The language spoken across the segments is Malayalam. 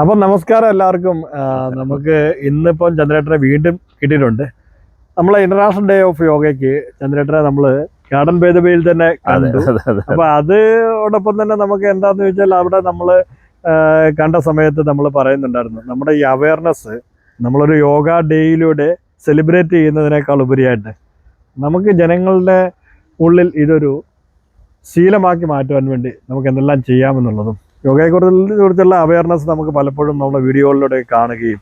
അപ്പം നമസ്കാരം എല്ലാവർക്കും. നമുക്ക് ഇന്നിപ്പം ചന്ദ്രേട്ടനെ വീണ്ടും കിട്ടിയിട്ടുണ്ട്. നമ്മളെ ഇന്റർനാഷണൽ ഡേ ഓഫ് യോഗയ്ക്ക് ചന്ദ്രേട്ടനെ നമ്മൾ ഗാർഡൻ ഭേദബയിൽ തന്നെ കണ്ടു. അപ്പൊ അതോടൊപ്പം തന്നെ നമുക്ക് എന്താന്ന് ചോദിച്ചാൽ അവിടെ നമ്മൾ കണ്ട സമയത്ത് നമ്മൾ പറയുന്നുണ്ടായിരുന്നു. നമ്മുടെ ഈ അവയർനെസ് നമ്മളൊരു യോഗ ഡേയിലൂടെ സെലിബ്രേറ്റ് ചെയ്യുന്നതിനേക്കാൾ ഉപരിയായിട്ട് നമുക്ക് ജനങ്ങളുടെ ഉള്ളിൽ ഇതൊരു ശീലമാക്കി മാറ്റുവാൻ വേണ്ടി നമുക്ക് എന്തെല്ലാം ചെയ്യാമെന്നുള്ളതും യോഗയെക്കുറിച്ച് കുറിച്ചുള്ള അവയർനെസ് നമുക്ക് പലപ്പോഴും നമ്മുടെ വീഡിയോകളിലൂടെ കാണുകയും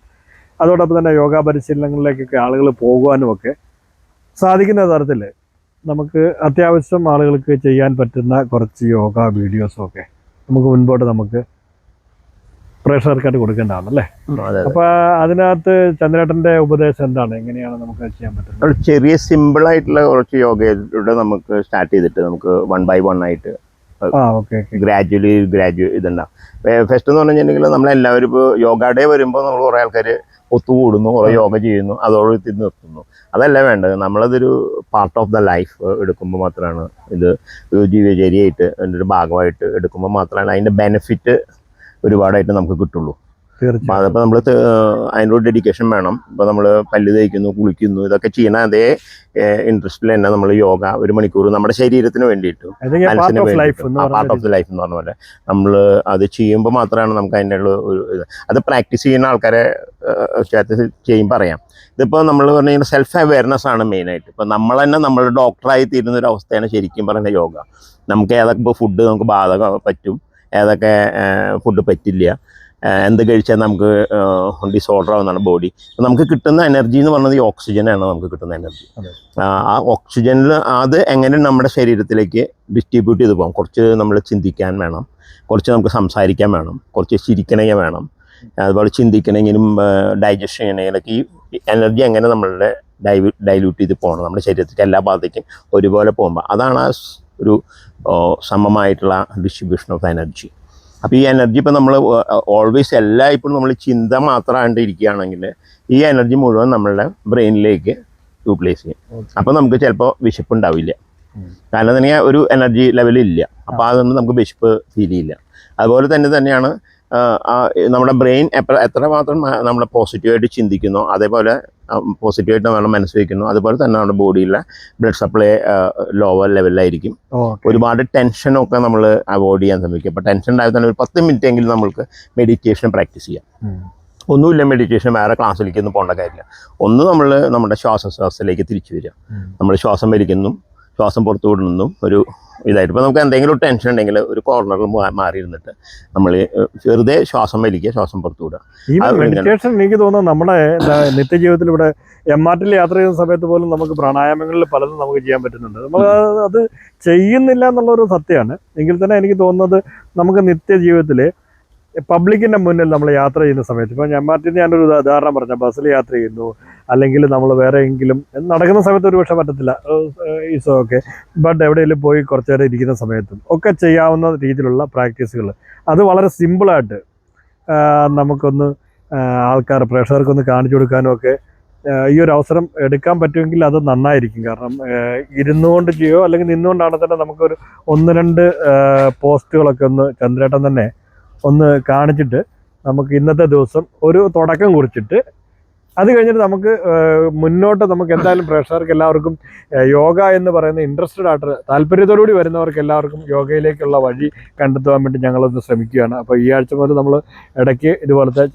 അതോടൊപ്പം തന്നെ യോഗ പരിശീലനങ്ങളിലേക്കൊക്കെ ആളുകൾ പോകുവാനും ഒക്കെ സാധിക്കുന്ന തരത്തിൽ നമുക്ക് അത്യാവശ്യം ആളുകൾക്ക് ചെയ്യാൻ പറ്റുന്ന കുറച്ച് യോഗ വീഡിയോസും ഒക്കെ നമുക്ക് മുൻപോട്ട് നമുക്ക് പ്രേക്ഷകർക്കായിട്ട് കൊടുക്കേണ്ടതാണ് അല്ലേ അതെ അപ്പൊ അതിനകത്ത് ചന്ദ്രേട്ടന്റെ ഉപദേശം എന്താണ്? എങ്ങനെയാണ് നമുക്ക് ചെയ്യാൻ പറ്റുന്നത്? ചെറിയ സിമ്പിൾ ആയിട്ടുള്ള കുറച്ച് യോഗയിലൂടെ നമുക്ക് സ്റ്റാർട്ട് ചെയ്തിട്ട് നമുക്ക് വൺ ബൈ വൺ ആയിട്ട് ഗ്രാജുവലി ഗ്രാജു ഇതുണ്ടാവും. ഫെസ്റ്റ് എന്ന് പറഞ്ഞിട്ടുണ്ടെങ്കിൽ നമ്മളെല്ലാവരും ഇപ്പോൾ യോഗ ഡേ വരുമ്പോൾ നമ്മൾ കുറേ ആൾക്കാർ ഒത്തുകൂടുന്നു കുറേ യോഗ ചെയ്യുന്നു അതോട് തിരിഞ്ഞ് നിർത്തുന്നു. അതല്ല വേണ്ടത് നമ്മളതൊരു പാർട്ട് ഓഫ് ദ ലൈഫ് എടുക്കുമ്പോൾ മാത്രമാണ് ഇത് ഒരു ജീവിതചര്യയായിട്ട് അതിന്റെ ഒരു ഭാഗമായിട്ട് എടുക്കുമ്പോൾ മാത്രമാണ് അതിന്റെ ബെനിഫിറ്റ് ഒരുപാടായിട്ട് നമുക്ക് കിട്ടുള്ളൂ. അതപ്പോൾ നമ്മൾ അതിനോട് ഡെഡിക്കേഷൻ വേണം. ഇപ്പോൾ നമ്മൾ പല്ല് തേക്കുന്നു കുളിക്കുന്നു ഇതൊക്കെ ചെയ്യണ അതേ ഇൻട്രസ്റ്റിൽ തന്നെ നമ്മൾ യോഗ ഒരു മണിക്കൂർ നമ്മുടെ ശരീരത്തിന് വേണ്ടിയിട്ടും part of part the life എന്ന് പറഞ്ഞ പോലെ. നമ്മൾ അത് ചെയ്യുമ്പോൾ മാത്രമാണ് നമുക്ക് അതിന്റെ ഒരു ഇത്. അത് പ്രാക്ടീസ് ചെയ്യുന്ന ആൾക്കാരെ ചെയ്യുമ്പോൾ ചെയ്യും പറയാം. ഇതിപ്പോൾ നമ്മൾ പറഞ്ഞു കഴിഞ്ഞാൽ സെൽഫ് അവയർനെസ് ആണ് മെയിനായിട്ട് ഇപ്പോൾ നമ്മൾ തന്നെ നമ്മൾ ഡോക്ടറായി തീരുന്ന ഒരു അവസ്ഥയാണ് ശരിക്കും പറയുന്ന യോഗ. നമുക്ക് ഏതൊക്കെ ഫുഡ് നമുക്ക് ബാധക പറ്റും ഏതൊക്കെ ഫുഡ് പറ്റില്ല. എന്ത് കഴിച്ചാൽ നമുക്ക് ഡിസോർഡർ ആവുന്നതാണ് ബോഡി നമുക്ക് കിട്ടുന്ന എനർജി എന്ന് പറയുന്നത് ഈ ഓക്സിജനാണ് നമുക്ക് കിട്ടുന്ന എനർജി ആ ഓക്സിജനിൽ അത് എങ്ങനെ നമ്മുടെ ശരീരത്തിലേക്ക് ഡിസ്ട്രിബ്യൂട്ട് ചെയ്ത് പോകാം? കുറച്ച് നമ്മൾ ചിന്തിക്കാൻ വേണം. കുറച്ച് നമുക്ക് സംസാരിക്കാൻ വേണം. കുറച്ച് ചിരിക്കണമെങ്കിൽ വേണം. അതുപോലെ ചിന്തിക്കണമെങ്കിലും ഡൈജഷൻ ചെയ്യണമെങ്കിലൊക്കെ ഈ എനർജി എങ്ങനെ നമ്മളുടെ ഡൈ ഡൈല്യൂട്ട് ചെയ്ത് പോകണം? നമ്മുടെ ശരീരത്തിലേക്ക് എല്ലാ ഭാഗത്തേക്കും ഒരുപോലെ പോകുമ്പോൾ അതാണ് ആ ഒരു സമമായിട്ടുള്ള ഡിസ്ട്രിബ്യൂഷൻ ഓഫ് എനർജി അപ്പോൾ ഈ എനർജി ഇപ്പം നമ്മൾ ഓൾവേസ് എല്ലായ്പ്പോഴും നമ്മൾ ചിന്ത മാത്രമായിട്ട് ഇരിക്കുകയാണെങ്കിൽ ഈ എനർജി മുഴുവൻ നമ്മളുടെ ബ്രെയിനിലേക്ക് യൂട്ടിലൈസ് ചെയ്യും. അപ്പോൾ നമുക്ക് ചിലപ്പോൾ വിശപ്പ് ഉണ്ടാവില്ല. കാരണം തന്നെ ഒരു എനർജി ലെവൽ ഇല്ല. അപ്പോൾ അതൊന്നും നമുക്ക് വിശപ്പ് ഫീൽ ചെയ്യില്ല. അതുപോലെ തന്നെ തന്നെയാണ് നമ്മുടെ ബ്രെയിൻ എത്ര എത്രമാത്രം നമ്മൾ പോസിറ്റീവായിട്ട് ചിന്തിക്കുന്നോ അതേപോലെ പോസിറ്റീവായിട്ട് നമ്മൾ മനസ്സ് വയ്ക്കുന്നു അതുപോലെ തന്നെ നമ്മുടെ ബോഡിയിലെ ബ്ലഡ് സപ്ലൈ ലോവർ ലെവലിലായിരിക്കും ഒരുപാട് ടെൻഷനൊക്കെ നമ്മൾ അവോയ്ഡ് ചെയ്യാൻ ശ്രമിക്കും അപ്പോൾ ടെൻഷൻ ഉണ്ടായാൽ തന്നെ ഒരു പത്ത് മിനിറ്റ് എങ്കിലും നമുക്ക് മെഡിറ്റേഷൻ പ്രാക്ടീസ് ചെയ്യാം. ഒന്നുമില്ല മെഡിറ്റേഷൻ വേറെ ക്ലാസ്സിലേക്കൊന്നും പോകേണ്ട കാര്യമില്ല. ഒന്ന് നമ്മൾ നമ്മുടെ ശ്വാസശ്വാസത്തിലേക്ക് തിരിച്ചു വരിക. നമ്മൾ ശ്വാസം വലിക്കുന്നു. ശ്വാസം പുറത്തു വിടുന്നതും ഒരു ഇതായിട്ട്. ഇപ്പോൾ നമുക്ക് എന്തെങ്കിലും ഒരു ടെൻഷൻ ഉണ്ടെങ്കിൽ ഒരു കോർണറിൽ മാറി ഇരുന്നിട്ട് നമ്മൾ വെറുതെ ശ്വാസം വലിക്കുക ശ്വാസം പുറത്തു വിടുക മെഡിറ്റേഷൻ എനിക്ക് തോന്നുന്നു നമ്മുടെ നിത്യജീവിതത്തിൽ ഇവിടെ എം ആർ ടിയിൽ യാത്ര ചെയ്യുന്ന സമയത്ത് പോലും നമുക്ക് പ്രാണായാമങ്ങളിൽ പലതും നമുക്ക് ചെയ്യാൻ പറ്റുന്നുണ്ട്. നമ്മൾ അത് ചെയ്യുന്നില്ല എന്നുള്ളൊരു സത്യമാണ്. എങ്കിൽ തന്നെ എനിക്ക് തോന്നുന്നത് നമുക്ക് നിത്യജീവിതത്തിൽ പബ്ലിക്കിന്റെ മുന്നിൽ നമ്മൾ യാത്ര ചെയ്യുന്ന സമയത്ത്. ഇപ്പം എം ആർ ടി ഞാനൊരു ഉദാഹരണം പറഞ്ഞ ബസ്സിൽ യാത്ര ചെയ്യുന്നു. അല്ലെങ്കിൽ നമ്മൾ വേറെ എങ്കിലും നടക്കുന്ന സമയത്ത് ഒരുപക്ഷെ പറ്റത്തില്ല ഈസോ ഓക്കെ ബട്ട് എവിടെയെങ്കിലും പോയി കുറച്ച് നേരം ഇരിക്കുന്ന സമയത്തും ഒക്കെ ചെയ്യാവുന്ന രീതിയിലുള്ള പ്രാക്ടീസുകൾ. അത് വളരെ സിമ്പിളായിട്ട് നമുക്കൊന്ന് ആൾക്കാർ പ്രേക്ഷകർക്കൊന്ന് കാണിച്ചു കൊടുക്കാനും ഒക്കെ ഈ ഒരു അവസരം എടുക്കാൻ പറ്റുമെങ്കിൽ അത് നന്നായിരിക്കും. കാരണം ഇരുന്നുകൊണ്ട് ചെയ്യോ അല്ലെങ്കിൽ നിന്നുകൊണ്ടാണ് തന്നെ നമുക്കൊരു ഒന്ന് രണ്ട് പോസ്റ്റുകളൊക്കെ ഒന്ന് ചന്ദ്രേട്ടൻ തന്നെ ഒന്ന് കാണിച്ചിട്ട് നമുക്ക് ഇന്നത്തെ ദിവസം ഒരു തുടക്കം കുറിച്ചിട്ട് അത് കഴിഞ്ഞിട്ട് നമുക്ക് മുന്നോട്ട് നമുക്ക് എന്തായാലും പ്രേക്ഷകർക്ക് എല്ലാവർക്കും യോഗ എന്ന് പറയുന്ന ഇൻട്രസ്റ്റഡ് ആയിട്ട് താല്പര്യത്തോടുകൂടി വരുന്നവർക്ക് എല്ലാവർക്കും യോഗയിലേക്കുള്ള വഴി കണ്ടെത്തുവാൻ വേണ്ടി ഞങ്ങളൊന്ന് ശ്രമിക്കുകയാണ്. അപ്പോൾ ഈ ആഴ്ച മുതൽ നമ്മൾ ഇടയ്ക്ക് ഇതുപോലത്തെ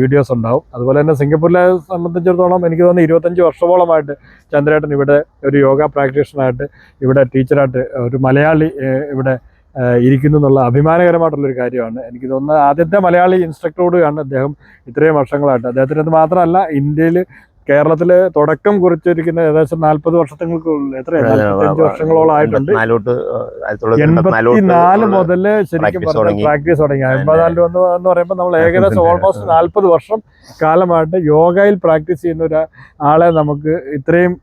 വീഡിയോസ് ഉണ്ടാവും. അതുപോലെ തന്നെ സിംഗപ്പൂരിലെ സംബന്ധിച്ചിടത്തോളം എനിക്ക് തോന്നുന്നു ഇരുപത്തഞ്ച് വർഷമോളമായിട്ട് ചന്ദ്രേട്ടൻ ഇവിടെ ഒരു യോഗ പ്രാക്ടീഷണറായിട്ട് ഇവിടെ ടീച്ചറായിട്ട് ഒരു മലയാളി ഇവിടെ ഇരിക്കുന്നു എന്നുള്ള അഭിമാനകരമായിട്ടുള്ളൊരു കാര്യമാണ്. എനിക്ക് തോന്നുന്നത് ആദ്യത്തെ മലയാളി ഇൻസ്ട്രക്ടറോടാണ് അദ്ദേഹം ഇത്രയും വർഷങ്ങളായിട്ട്. അദ്ദേഹത്തിന് അത് മാത്രമല്ല ഇന്ത്യയിൽ കേരളത്തിൽ തുടക്കം കുറിച്ചിരിക്കുന്ന ഏകദേശം നാൽപ്പത് വർഷങ്ങൾക്ക് എത്ര വർഷങ്ങളോളായിട്ടുണ്ട് എൺപത്തിനാല് മുതൽ ശരിക്കും പറഞ്ഞാൽ പ്രാക്ടീസ് തുടങ്ങി. അതെ. എൺപതാം എന്ന് പറയുമ്പോൾ നമ്മൾ ഏകദേശം ഓൾമോസ്റ്റ് നാൽപ്പത് വർഷം കാലമായിട്ട് യോഗയിൽ പ്രാക്ടീസ് ചെയ്യുന്ന ഒരു ആളെ നമുക്ക് ഇത്രയും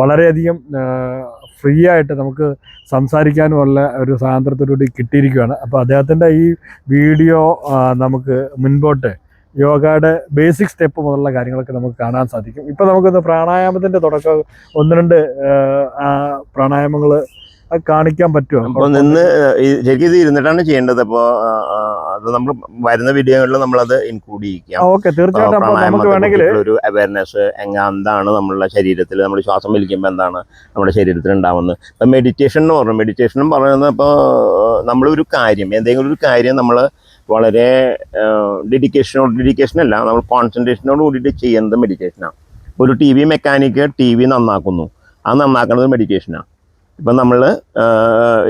വളരെയധികം ഫ്രീ ആയിട്ട് നമുക്ക് സംസാരിക്കാനുമുള്ള ഒരു സ്വാതന്ത്ര്യത്തോടുകൂടി കിട്ടിയിരിക്കുകയാണ്. അപ്പോൾ അദ്ദേഹത്തിന്റെ ഈ വീഡിയോ നമുക്ക് മുൻപോട്ട് യോഗയുടെ ബേസിക് സ്റ്റെപ്പ് മുതലുള്ള കാര്യങ്ങളൊക്കെ നമുക്ക് കാണാൻ സാധിക്കും. ഇപ്പോൾ നമുക്കൊന്ന് പ്രാണായാമത്തിന്റെ തുടക്കം ഒന്ന് രണ്ട് പ്രാണായാമങ്ങൾ അത് കാണിക്കാൻ പറ്റുമോ അപ്പോൾ നിന്ന് ശരിക്കും ഇത് ഇരുന്നിട്ടാണ് ചെയ്യേണ്ടത്. അപ്പോൾ അത് നമ്മൾ വരുന്ന വീഡിയോകളിൽ അത് ഇൻക്ലൂഡ് ചെയ്യിക്കാം. ഓക്കെ തീർച്ചയായിട്ടും അപ്പോൾ നമുക്ക് വേണമെങ്കിൽ ഒരു അവയർനെസ് എന്താണ് നമ്മളുടെ ശരീരത്തിൽ നമ്മൾ ശ്വാസം വലിക്കുമ്പോൾ എന്താണ് നമ്മുടെ ശരീരത്തിൽ ഉണ്ടാവുന്നത്. ഇപ്പം മെഡിറ്റേഷൻ എന്ന് പറഞ്ഞു മെഡിറ്റേഷൻ എന്ന് പറയുന്നത് ഇപ്പോൾ നമ്മളൊരു കാര്യം എന്തെങ്കിലും ഒരു കാര്യം നമ്മൾ വളരെ ഡെഡിക്കേഷനോട് ഡെഡിക്കേഷൻ അല്ല നമ്മൾ കോൺസെൻട്രേഷനോട് കൂടിയിട്ട് ചെയ്യുന്നത് മെഡിറ്റേഷനാണ് ഒരു T V mechanic T V നന്നാക്കുന്നു. അത് നന്നാക്കുന്നത് മെഡിറ്റേഷനാണ് ഇപ്പം നമ്മൾ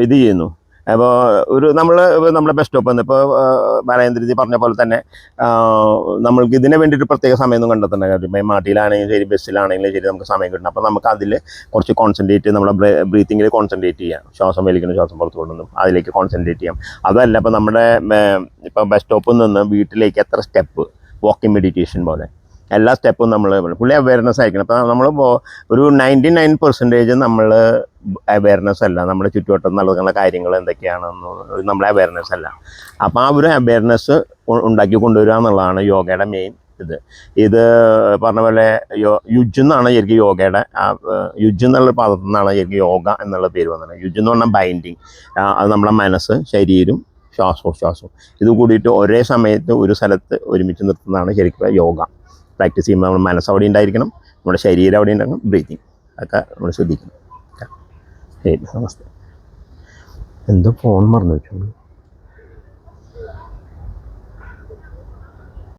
ഇത് ചെയ്യുന്നു. അപ്പോൾ ഒരു നമ്മൾ നമ്മുടെ ബസ് സ്റ്റോപ്പ് ഇപ്പോൾ ബാലേന്ദ്രജി പറഞ്ഞ പോലെ തന്നെ നമ്മൾക്ക് ഇതിനെ വേണ്ടിയിട്ട് പ്രത്യേക സമയമൊന്നും കണ്ടെത്തേണ്ട കാര്യം മാട്ടിയിലാണെങ്കിലും ശരി ബസ്സിലാണെങ്കിലും ശരി നമുക്ക് സമയം കിട്ടണം. അപ്പോൾ നമുക്ക് അതിൽ കുറച്ച് കോൺസെൻട്രേറ്റ് നമ്മുടെ ബ്രീത്തിങ്ങിൽ കോൺസെൻട്രേറ്റ് ചെയ്യാം. ശ്വാസം വലിക്കണം ശ്വാസം പുറത്ത് കൊണ്ടുവന്നു അതിലേക്ക് കോൺസെൻട്രേറ്റ് ചെയ്യാം. അതല്ല ഇപ്പോൾ നമ്മുടെ ഇപ്പോൾ ബസ് സ്റ്റോപ്പിൽ നിന്ന് വീട്ടിലേക്ക് എത്ര സ്റ്റെപ്പ് വാക്കിംഗ് മെഡിറ്റേഷൻ പോലെ. എല്ലാ സ്റ്റെപ്പും നമ്മൾ ഫുള്ളി അവയർനെസ് ആയിരിക്കണം. അപ്പോൾ നമ്മൾ ഒരു നയന്റി നയൻ പെർസെന്റേജ് നമ്മൾ അവയർനെസ് അല്ല. നമ്മുടെ ചുറ്റുവട്ടം നടക്കുന്ന കാര്യങ്ങൾ എന്തൊക്കെയാണെന്ന് നമ്മളെ അവയർനെസ് അല്ല. അപ്പോൾ ആ ഒരു അവയർനെസ് ഉണ്ടാക്കി കൊണ്ടുവരിക എന്നുള്ളതാണ് യോഗയുടെ മെയിൻ ഇത്. ഇത് പറഞ്ഞ പോലെ യോ യുജ് എന്നാണ് ശരിക്കും യോഗയുടെ യുജ് എന്നുള്ള പദത്തിൽ നിന്നാണ് ശരിക്കും യോഗ എന്നുള്ള പേര് വന്നത്. യുജ് എന്ന് പറഞ്ഞാൽ ബൈൻഡിങ് അത് നമ്മുടെ മനസ്സ് ശരീരം ശ്വാസോച്ഛ്വാസവും ഇത് കൂടിയിട്ട് ഒരേ സമയത്ത് ഒരു സ്ഥലത്ത് ഒരുമിച്ച് നിർത്തുന്നതാണ് ശരിക്കും യോഗ. പ്രാക്ടീസ് ചെയ്യുമ്പോൾ നമ്മുടെ മനസ്സ് അവിടെ ഉണ്ടായിരിക്കണം നമ്മുടെ ശരീരം അവിടെ ഉണ്ടാകണം ബ്രീത്തിങ് ഒക്കെ നമ്മൾ ശ്രദ്ധിക്കണം. ശരി നമസ്തേ. എന്തോ ഫോൺ മറന്നു വെച്ചു